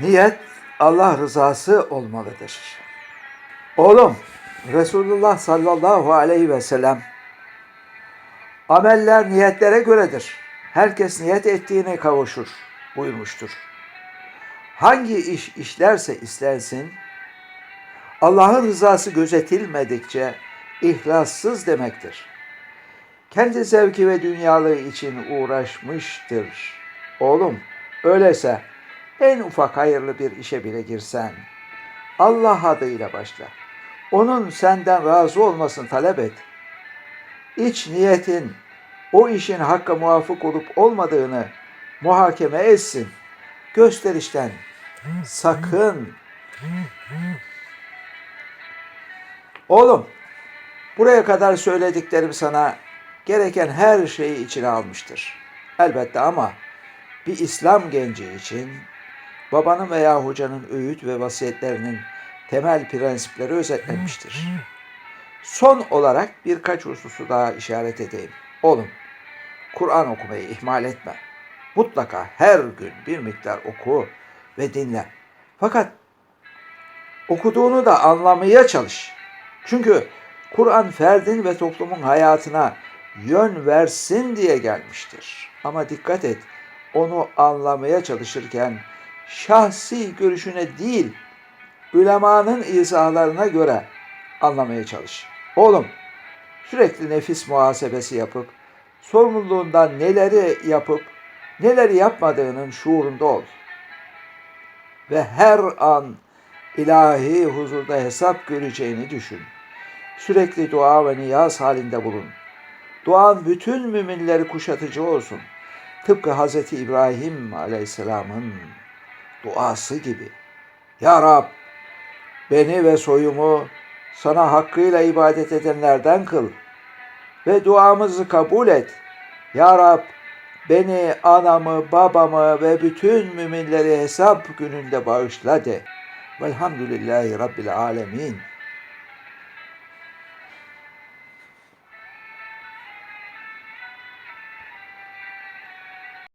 Niyet Allah rızası olmalıdır. Oğlum Resulullah sallallahu aleyhi ve sellem ameller niyetlere göredir. Herkes niyet ettiğine kavuşur buyurmuştur. Hangi iş işlerse istensin Allah'ın rızası gözetilmedikçe ihlassız demektir. Kendi zevki ve dünyalığı için uğraşmıştır. Oğlum öyleyse en ufak hayırlı bir işe bile girsen Allah adıyla başla. Onun senden razı olmasını talep et. İç niyetin o işin hakka muvafık olup olmadığını muhakeme etsin. Gösterişten sakın. Oğlum, buraya kadar söylediklerim sana gereken her şeyi içine almıştır. Elbette ama bir İslam genci için babanın veya hocanın öğüt ve vasiyetlerinin temel prensipleri özetlenmiştir. Son olarak birkaç hususu daha işaret edeyim. Oğlum, Kur'an okumayı ihmal etme. Mutlaka her gün bir miktar oku ve dinle. Fakat okuduğunu da anlamaya çalış. Çünkü Kur'an ferdin ve toplumun hayatına yön versin diye gelmiştir. Ama dikkat et, onu anlamaya çalışırken şahsi görüşüne değil, ülemanın izahlarına göre anlamaya çalış. Oğlum, sürekli nefis muhasebesi yapıp, sorumluluğundan neleri yapıp, neleri yapmadığının şuurunda ol. Ve her an ilahi huzurda hesap göreceğini düşün. Sürekli dua ve niyaz halinde bulun. Duan bütün müminleri kuşatıcı olsun. Tıpkı Hz. İbrahim Aleyhisselam'ın duası gibi. Ya Rab, beni ve soyumu sana hakkıyla ibadet edenlerden kıl ve duamızı kabul et. Ya Rab, beni, anamı, babamı ve bütün müminleri hesap gününde bağışla de. Velhamdülillahi Rabbil Alemin.